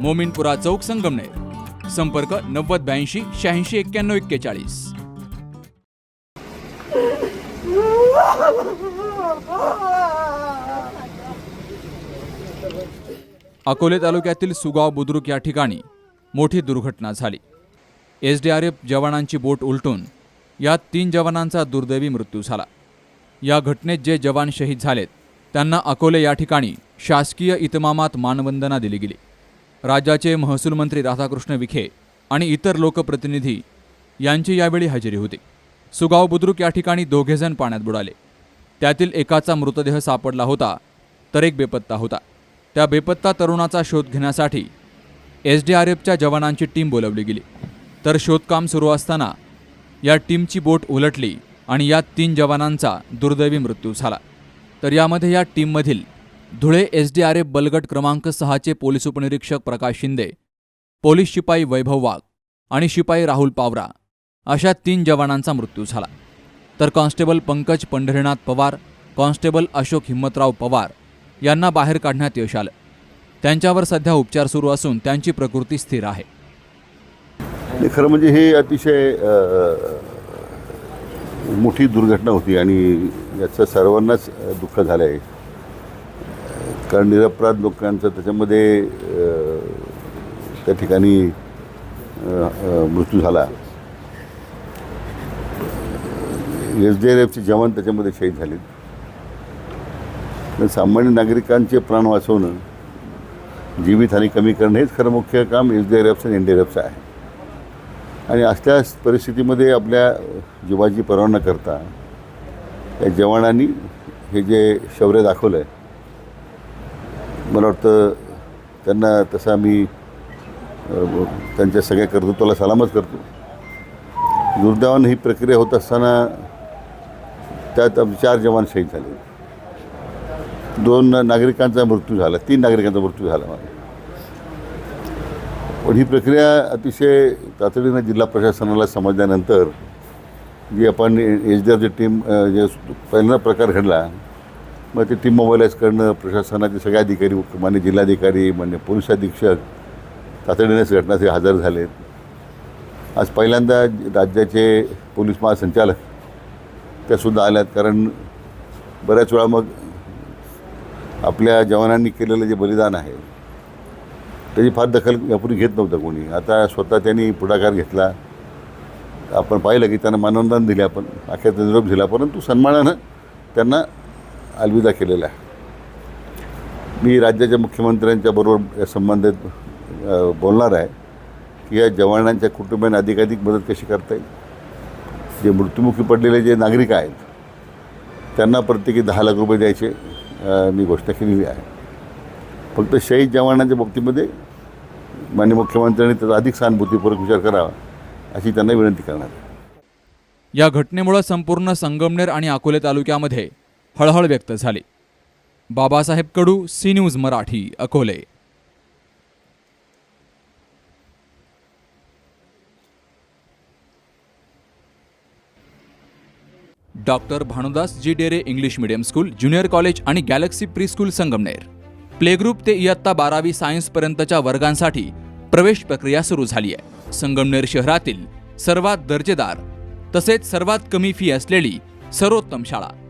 मोमिनपुरा चौक संगमनेर. संपर्क नव्वद ब्याऐंशी शहाऐंशी एक्क्याण्णव एक्केचाळीस. अकोले तालुक्यातील सुगाव बुद्रुक या ठिकाणी मोठी दुर्घटना झाली. एस डी आर एफ जवानांची बोट उलटून यात तीन जवानांचा दुर्दैवी मृत्यू झाला. या घटनेत जे जवान शहीद झालेत त्यांना अकोले या ठिकाणी शासकीय इतमामात मानवंदना दिली गेली. राज्याचे महसूल मंत्री राधाकृष्ण विखे आणि इतर लोकप्रतिनिधी यांची यावेळी हजेरी होती. सुगाव बुद्रुक या ठिकाणी दोघेजण पाण्यात बुडाले. त्यातील एकाचा मृतदेह सापडला होता तर एक बेपत्ता होता. त्या बेपत्ता तरुणाचा शोध घेण्यासाठी एस डी आर एफच्या जवानांची टीम बोलवली गेली. तर शोधकाम सुरू असताना या टीमची बोट उलटली आणि या तीन जवानांचा दुर्दैवी मृत्यू झाला. तर यामध्ये या टीममधील Dhule S D R F बलगट क्रमांक सहाचे पोलीस उपनिरीक्षक प्रकाश शिंदे पोलीस शिपाई वैभव वाघ आणि शिपाई राहुल पावरा अशा तीन जवानांचा मृत्यू झाला. तर कॉन्स्टेबल पंकज पंढरीनाथ पवार कॉन्स्टेबल अशोक हिम्मतराव पवार यांना बाहेर काढण्यात यश आलं. त्यांच्यावर सध्या उपचार सुरू असून त्यांची प्रकृती स्थिर आहे. खरं म्हणजे हे अतिशय मोठी दुर्घटना होती आणि याचं सर्वांनाच दुःख झालं आहे कारण निरपराध लोकांचं त्याच्यामध्ये त्या ठिकाणी मृत्यू झाला. एस डी आर एफचे जवान त्याच्यामध्ये शहीद झाले पण सामान्य नागरिकांचे प्राण वाचवणं जीवितहानी कमी करणं हेच खरं मुख्य काम एस डी आर एफचं आणि एन डी आर एफचं आहे. आणि असल्या परिस्थितीमध्ये आपल्या जीवाची पर्वा न करता या जवानांनी हे जे शौर्य दाखवलं आहे मला वाटतं त्यांना तसा मी त्यांच्या सगळ्या कर्तृत्वाला सलामच करतो. दुर्दैवानं ही प्रक्रिया होत असताना त्यात चार जवान शहीद झाले. दोन नागरिकांचा मृत्यू झाला तीन नागरिकांचा मृत्यू झाला पण ही प्रक्रिया अतिशय तातडीनं जिल्हा प्रशासनाला समजल्यानंतर जी आपण एच डी आरची टीम जे पहिला प्रकार घडला मग ते टीम मोबाईलाईज करणं प्रशासनाचे सगळे अधिकारी मान्य जिल्हाधिकारी मान्य पोलीस अधीक्षक तातडीनेच घटनास्थळी हजर झाले. आज पहिल्यांदा राज्याचे पोलीस महासंचालक त्यासुद्धा आल्यात कारण बऱ्याच वेळा मग आपल्या जवानांनी केलेलं जे बलिदान आहे त्याची फार दखल यापूर्वी घेत नव्हतं कोणी. आता स्वतः त्यांनी पुढाकार घेतला. आपण पाहिलं की त्यांना मानवदान दिले आपण अखेर निरोप दिला परंतु सन्मानानं त्यांना अलविदा केलेला आहे. मी राज्याच्या मुख्यमंत्र्यांच्या बरोबर या संबंधित बोलणार आहे की या जवानांच्या कुटुंबियांना अधिकाधिक मदत कशी करता येईल? जे मृत्युमुखी पडलेले जे नागरिक आहेत त्यांना प्रत्येकी दहा लाख रुपये द्यायचे मी घोषणा केलेली आहे. फक्त शहीद जवानांच्या बाबतीमध्ये माननीय मुख्यमंत्र्यांनी त्याचा अधिक सहानुभूतीपूर्वक विचार करावा अशी त्यांना विनंती करणार या घटनेमुळे संपूर्ण संगमनेर आणि अकोले तालुक्यामध्ये हळहळ व्यक्त झाली. Babasaheb Kadu C news Marathi Akole. Doctor Bhanudas ji Dere English medium school junior college आणि galaxy pre school Sangamner. Playgroup ते इयत्ता बारावी सायन्सपर्यंतच्या वर्गांसाठी प्रवेश प्रक्रिया सुरू झाली आहे. संगमनेर शहरातील सर्वात दर्जेदार तसेच सर्वात कमी फी असलेली सर्वोत्तम शाळा.